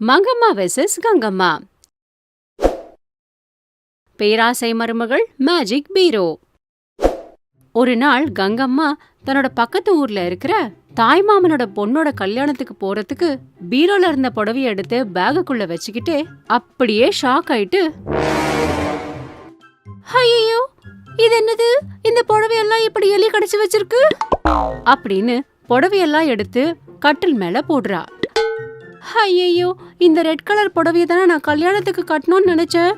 Mangamma versus Gangamma. பேராசை மருமகள் magic பீரோ ஒரு நாள் கங்கம்மா தன்னோட பக்கத்து ஊர்ல இருக்கிற தாய்மாமனோட பொண்ணோட கல்யாணத்துக்கு போறதுக்கு பீரோல இருந்த புடவையை எடுத்து பேகுக்குள்ள வச்சுக்கிட்டு அப்படியே ஷாக் ஆயிட்டு ஐயோ இது என்னது? இந்த புடவையெல்லாம் இப்படி எலி கடிச்சு வச்சிருக்கு? அப்படின்னு புடவையெல்லாம் எடுத்து கட்டில் மேல போடுறா. ஐயையோ இந்த ரெட் கலர் புடவையை தானே நான் கல்யாணத்துக்கு கட்டணும்னு நினச்சேன்.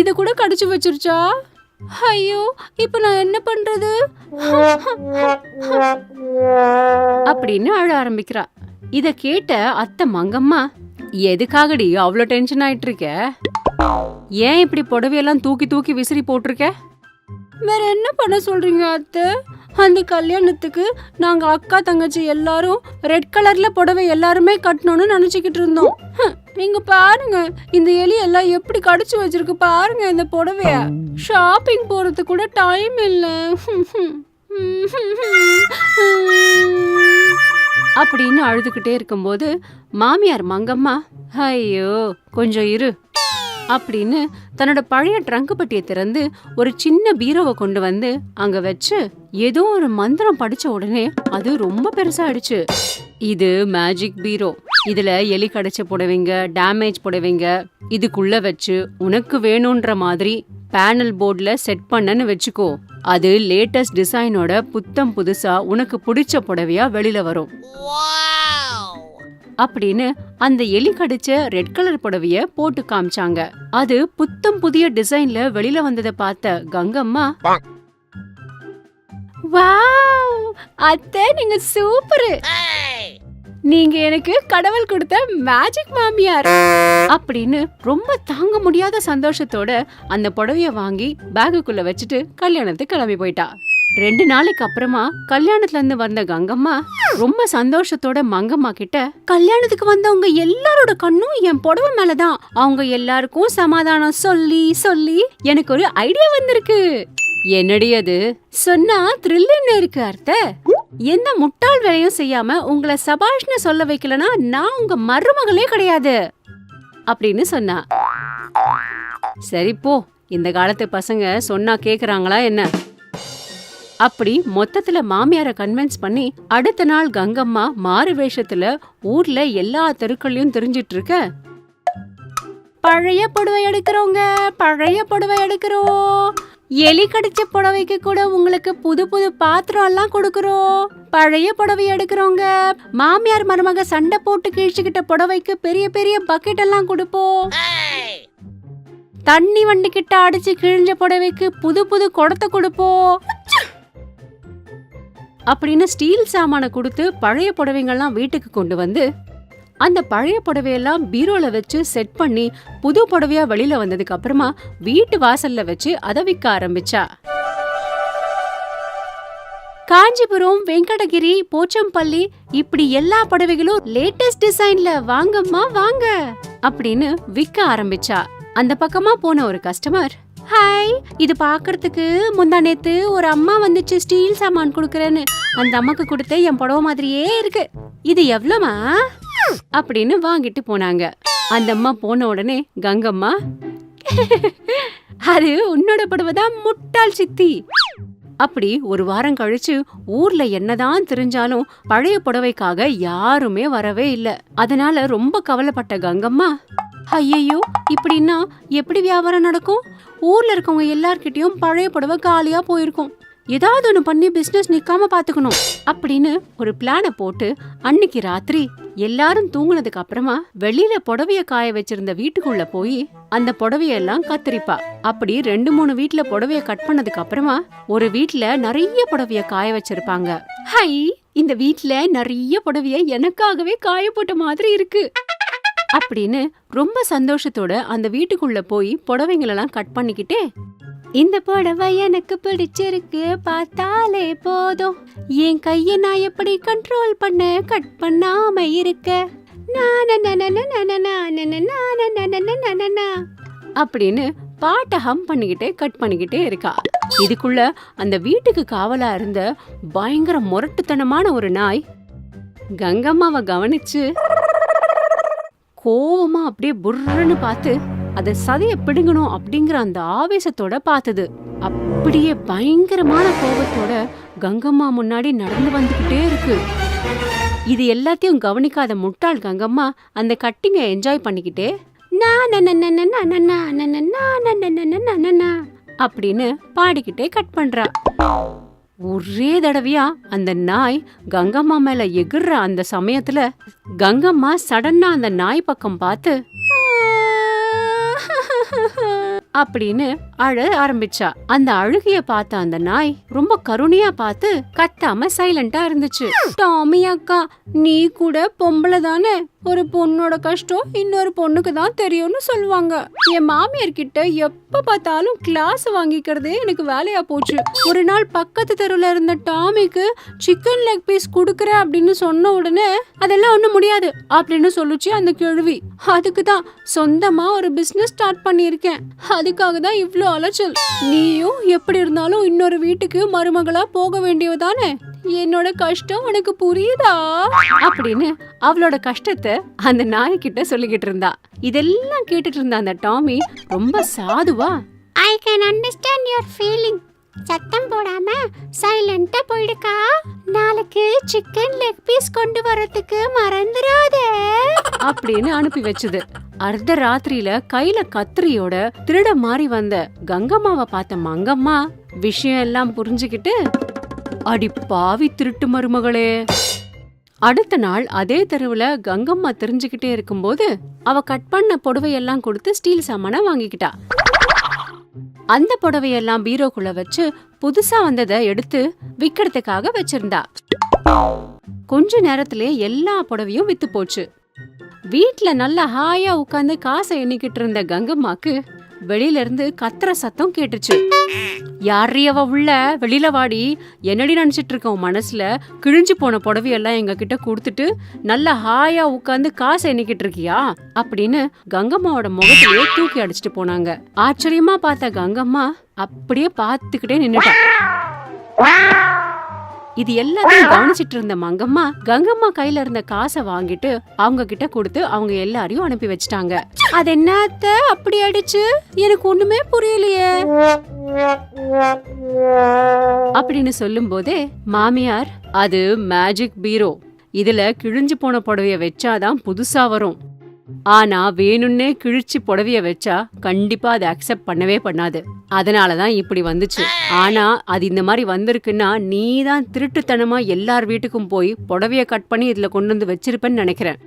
இதை கூட கடிச்சு வச்சிருச்சா? ஐயோ இப்போ நான் என்ன பண்ணுறது அப்படின்னு அழ ஆரம்பிக்கிறா. இதை கேட்ட அத்தை மங்கம்மா எதுக்காகடி அவ்வளோ டென்ஷன் ஆயிட்டு இருக்க ஏன் இப்படி புடவையெல்லாம் தூக்கி தூக்கி விசிறி போட்டிருக்க? வேற என்ன பண்ண சொல்றீங்க அத்தை? அந்த கல்யாணத்துக்கு நாங்கள் அக்கா தங்கச்சி எல்லாரும் ரெட் கலரில் புடவை எல்லாருமே கட்டணும்னு நினச்சிக்கிட்டு இருந்தோம். இங்க பாருங்க இந்த எலி எல்லாம் எப்படி கடிச்சு வச்சிருக்கு பாருங்க இந்த புடவைய. ஷாப்பிங் போறது கூட டைம் இல்ல. அப்படின்னு அழுதுகிட்டே இருக்கும்போது மாமியார் மங்கம்மா ஐயோ கொஞ்சம் இரு. அப்படின்னு தன்னோட பழைய ட்ரங்க் பட்டியை திறந்து ஒரு சின்ன பீரோவை கொண்டு வந்து அங்க வச்சு ஏதோ ஒரு மந்திரம் படிச்ச உடனே அது ரொம்ப பெருசாயிடுச்சு. இது மேஜிக் பீரோ. இதுல எலி கடைச்ச புடவைங்க டேமேஜ் புடவைங்க. இதுக்குள்ள வச்சு உனக்கு வேணும்ன்ற மாதிரி பேனல் போர்டில் செட் பண்ணன்னு வச்சுக்கோ. அது லேட்டஸ்ட் டிசைனோட புத்தம் புதுசா உனக்கு பிடிச்ச புடவையா வெளியில வரும். அப்படின்னு அந்த எலி கடிச்ச ரெட் கலர் புடவைய போட்டு காமிச்சாங்க. அது புத்தம் புதிய டிசைன்ல வெளியில வந்ததை பார்த்த கங்கம்மா வாவ்! அத்தை நீங்க சூப்பர். நீங்க எனக்கு கடவுள் கொடுத்த மேஜிக் மாமியார். அப்படின்னு ரொம்ப தாங்க முடியாத சந்தோஷத்தோட அந்த புடவைய வாங்கி பேகுக்குள்ள வச்சுட்டு கல்யாணத்துக்கு கிளம்பி போயிட்டா. ரெண்டு நாளைக்கு அப்புறமா கல்யாணத்துல இருந்து வந்த கங்கம்மா ரொம்ப சந்தோஷத்தோட மங்கம்மா கிட்ட கல்யாணத்துக்கு வந்தவங்க எல்லாரோட கண்ணும் என் புடவை மேலதான். அவங்க எல்லாருக்கும் சமாதானம் சொல்லி சொல்லி எனக்கு ஒரு ஐடியா வந்திருக்கு. என்னடி அது? சொன்னா த்ரில்லுன்னு இருக்கு அர்த்த. எந்த முட்டாள் வேலையும் செய்யாம உங்களை சபாஷ்னு சொல்ல வைக்கலனா நான் உங்க மருமகளே கிடையாது. அப்படின்னு சொன்னா. சரி போ இந்த காலத்து பசங்க சொன்னா கேக்குறாங்களா என்ன? அப்படி மொத்தத்துல மாமியாரை கன்வின்ஸ் பண்ணி அடுத்த நாள் கங்கம்மா மாறு வேஷத்துல ஊர்ல எல்லா தெருக்கள்லயும் தெரிஞ்சிட்டு இருக்க? பழைய புடவை எடுக்கிறோங்க பழைய புடவை எடுக்கிறோம். எலி கடிச்ச புடவைக்கு கூட உங்களுக்கு புது புது பாத்திரம் எல்லாம் கொடுக்கறோம். பழைய புடவை எடுக்கிறோங்க. மாமியார் மருமக சண்டை போட்டு கிழிச்சுக்கிட்ட புடவைக்கு பெரிய பெரிய பக்கெட் எல்லாம் கொடுப்போம். தண்ணி வண்டிக்கிட்ட அடிச்சு கிழிஞ்ச புடவைக்கு புது புது குடத்தை கொடுப்போம். அப்படின்னு ஸ்டீல் சாமானை கொடுத்து பழைய புடவைங்கள்லாம் வீட்டுக்கு கொண்டு வந்து அந்த பழைய புடவையெல்லாம் பீரோல வச்சு செட் பண்ணி புது புடவையா வெளியில வந்ததுக்கு அப்புறமா வீட்டு வாசல்ல வச்சு அதை விற்க ஆரம்பிச்சா. காஞ்சிபுரம் வெங்கடகிரி போச்சம்பள்ளி இப்படி எல்லா புடவைகளும் லேட்டஸ்ட் டிசைன்ல வாங்கம்மா வாங்க அப்படின்னு விற்க ஆரம்பிச்சா. அந்த பக்கமா போன ஒரு கஸ்டமர் ஹாய் இது பார்க்கறதுக்கு முந்தா நேத்து ஒரு அம்மா வந்துச்சு ஸ்டீல் சாமான் கொடுக்குறேன்னு. அந்த அம்மாக்கு கொடுத்த என் புடவ மாதிரியே இருக்கு. இது எவ்வளோமா? அப்படின்னு வாங்கிட்டு போனாங்க. அந்த அம்மா போன உடனே கங்கம்மா அது உன்னோட புடவை தான் முட்டாள் சித்தி. அப்படி ஒரு வாரம் கழிச்சு ஊர்ல என்னதான் தெரிஞ்சாலும் பழைய புடவைக்காக யாருமே வரவே இல்லை. அதனால ரொம்ப கவலைப்பட்ட கங்கம்மா ஐயையோ இப்படின்னா எப்படி வியாபாரம் நடக்கும்? ஊரில் இருக்கவங்க எல்லார்கிட்டேயும் பழைய புடவை காலியாக போயிருக்கும். ஏதாவது ஒன்று பண்ணி பிஸ்னஸ் நிற்காம பார்த்துக்கணும் அப்படின்னு ஒரு பிளானை போட்டு அன்னைக்கு ராத்திரி எல்லாரும் தூங்கினதுக்கு அப்புறமா வெளியில புடவைய காய வச்சிருந்த வீட்டுக்குள்ள போய் அந்த புடவையெல்லாம் கத்திரிப்பா. அப்படி ரெண்டு மூணு வீட்டுல புடவைய கட் பண்ணதுக்கு அப்புறமா ஒரு வீட்டுல நிறைய புடவைய காய வச்சிருப்பாங்க. ஹை இந்த வீட்டுல நிறைய புடவைய எனக்காகவே காய போட்ட மாதிரி இருக்கு. அப்படின்னு ரொம்ப சந்தோஷத்தோட அந்த வீட்டுக்குள்ள போய் புடவைங்களெல்லாம் கட் பண்ணிக்கிட்டே இந்த புடவை எனக்கு பிடிச்சிருக்கு பார்த்தாலே போதும் என் கையை நான் எப்படி கண்ட்ரோல் பண்ண கட் பண்ணாம இருக்க அப்படின்னு பாட்டை ஹம் பண்ணிக்கிட்டே கட் பண்ணிக்கிட்டே இருக்கா இதுக்குள்ள அந்த வீட்டுக்கு காவலா இருந்த பயங்கர முரட்டுத்தனமான ஒரு நாய் கங்கம்மாவை கவனிச்சு கோவமா அப்படியே புர்ருன்னு பார்த்து அதை சதைய பிடுங்கணும் அப்படிங்கிற அந்த ஆவேசத்தோட பார்த்தது அப்படியே பயங்கரமான கோபத்தோட கங்கம்மா முன்னாடி நடந்து வந்துகிட்டே இருக்கு இது எல்லாத்தையும் கவனிக்காத முட்டாள் கங்கம்மா அந்த கட்டிங்க என்ஜாய் பண்ணிக்கிட்டே அப்படின்னு பாடிக்கிட்டே கட் பண்றா ஒரே தடவையா அந்த நாய் கங்கம்மா மேல எகிர்ற அந்த சமயத்துல கங்கம்மா சடனா அந்த நாய் பக்கம் பார்த்து அப்படின்னு அழ ஆரம்பிச்சா. அந்த அழுகைய பார்த்த அந்த நாய் ரொம்ப கருணையா பார்த்து கத்தாம சைலண்டா இருந்துச்சு. டாமி அக்கா நீ கூட பொம்பளை தானே? ஒரு பொண்ணோட கஷ்டம் இன்னொரு பொண்ணுக்கு தான் தெரியும்னு சொல்லுவாங்க. என் மாமியார் கிட்ட எப்ப பார்த்தாலும் கிளாஸ் வாங்கிக்கிறதே எனக்கு வேலையா போச்சு. ஒரு நாள் பக்கத்து தெருவில் இருந்த டாமிக்கு சிக்கன் லெக் பீஸ் கொடுக்குற அப்படின்னு சொன்ன உடனே அதெல்லாம் ஒன்றும் முடியாது அப்படின்னு சொல்லுச்சு அந்த கேள்வி அதுக்கு தான் சொந்தமா ஒரு பிசினஸ் ஸ்டார்ட் பண்ணியிருக்கேன். அதுக்காக தான் இவ்வளோ அலைச்சல். நீயும் எப்படி இருந்தாலும் இன்னொரு வீட்டுக்கு மருமகளா போக வேண்டியதானே என்னோட கஷ்டம் உனக்கு புரியுதா? அப்படின்னு அவளோட கஷ்டத்தை அந்த நாய்கிட்ட சொல்லிக்கிட்டு இருந்தா. இதெல்லாம் கேட்டுட்டு இருந்த அந்த டாமி ரொம்ப சாதுவா I can understand your feeling சத்தம் போடாம சைலண்டா போயிடுக்கா. நாளைக்கு சிக்கன் லெக் பீஸ் கொண்டு வரதுக்கு மறந்துடாதே அப்படின்னு அனுப்பி வச்சுது. அர்த்த ராத்திரியில கையில கத்திரியோட திருட மாறி வந்த கங்கம்மாவை பார்த்த மங்கம்மா விஷயம் எல்லாம் புரிஞ்சுக்கிட்டு அடி பாவி திருட்டு மருமகளே. அடுத்த நாள் அதே தெருவில் கங்கம்மா தெரிஞ்சுக்கிட்டே இருக்கும்போது அவ கட் பண்ண புடவையெல்லாம் கொடுத்து ஸ்டீல் சாமான வாங்கிக்கிட்டா. அந்த புடவையெல்லாம் பீரோக்குள்ள வச்சு புதுசா வந்ததை எடுத்து விக்கிறதுக்காக வச்சிருந்தா. கொஞ்ச நேரத்திலே எல்லா புடவையும் வித்து போச்சு. வீட்ல நல்லா ஹாயா உட்காந்து காசை எண்ணிக்கிட்டு இருந்த கங்கம்மாக்கு வெளியில இருந்து கத்துற சத்தம் கேட்டுச்சு. யார்ரி அவ உள்ள? வெளியில வாடி. என்னடி நினைச்சிட்டு இருக்க உன் மனசுல? கிழிஞ்சு போன புடவையெல்லாம் எங்க கிட்ட கொடுத்துட்டு நல்லா ஹாயா உட்காந்து காசை எண்ணிக்கிட்டு இருக்கியா? அப்படின்னு கங்கம்மாவோட முகத்திலேயே தூக்கி அடிச்சிட்டு போனாங்க. ஆச்சரியமா பார்த்த கங்கம்மா அப்படியே பார்த்துக்கிட்டே நின்னுட்டா. இது எல்லாத்தையும் கவனிச்சிட்டு இருந்த மங்கம்மா கங்கம்மா கையில இருந்த காசை வாங்கிட்டு அவங்க கிட்ட கொடுத்து அவங்க எல்லாரையும் அனுப்பி வச்சிட்டாங்க. அது என்னத்த? அப்படி அடிச்சு எனக்கு ஒண்ணுமே புரியலையே. அப்படின்னு சொல்லும் போதே மாமியார் அது மேஜிக் பீரோ இதுல கிழிஞ்சு போன புடவைய வச்சாதான் புதுசா வரும். ஆனா வேணும்னே கிழிச்சு புடவைய வச்சா கண்டிப்பா அதை அக்செப்ட் பண்ணவே பண்ணாது. அதனாலதான் இப்படி வந்துச்சு. ஆனா அது இந்த மாதிரி வந்திருக்குன்னா நீ தான் திருட்டுத்தனமா எல்லார் வீட்டுக்கும் போய் புடவைய கட் பண்ணி இதுல கொண்டு வந்து வச்சிருப்பேன்னு நினைக்கிறேன்.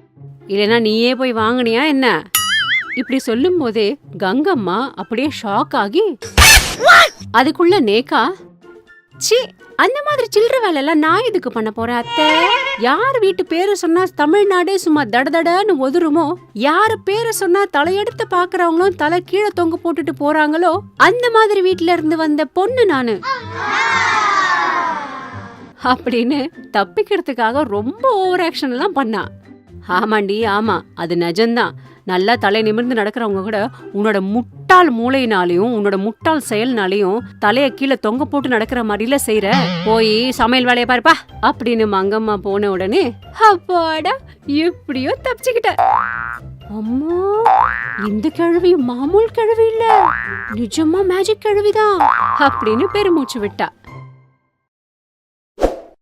இல்லைன்னா நீயே போய் வாங்குனியா என்ன? இப்படி சொல்லும் போதே கங்கம்மா அப்படியே ஷாக் ஆகி அதுக்குள்ள நேக்கா சி அந்த மாதிரி சில்லற வேலை எல்லாம் நான் எதுக்கு பண்ண போறேன் அத்தை? யார் வீட்டு பேரை சொன்னா தமிழ்நாடே சும்மா தடதடன்னு ஒதுருமோ? யார் பேரை சொன்னா தலையெடுத்து பாக்குறவங்களும் தலை கீழே தொங்க போட்டுட்டு போறாங்களோ? அந்த மாதிரி வீட்ல இருந்து வந்த பொண்ணு நானு. அப்படின்னு தப்பிக்கிறதுக்காக ரொம்ப ஓவர் ஆக்ஷன் எல்லாம் பண்ணா. ஆமாண்டி ஆமா. அது நிஜம்தான். நல்லா தலை நிமிர்ந்து நடக்கிறவங்க கூட உன்னோட முட்டாள் மூளையினாலையும் உன்னோட முட்டாள் செயல்னாலையும் தலையை கீழே தொங்க போட்டு நடக்கிற மாதிரில செய்யற போய் சமையல் வேலையை பாருப்பா அப்படின்னு மங்கம்மா போன உடனே அப்பாடா எப்படியோ தப்பிச்சுக்கிட்ட. அம்மா இந்த கிழவி மாமூல் கிழவி இல்ல. நிஜமா மேஜிக் கிழவிதான். அப்படின்னு பெருமூச்சு விட்டா.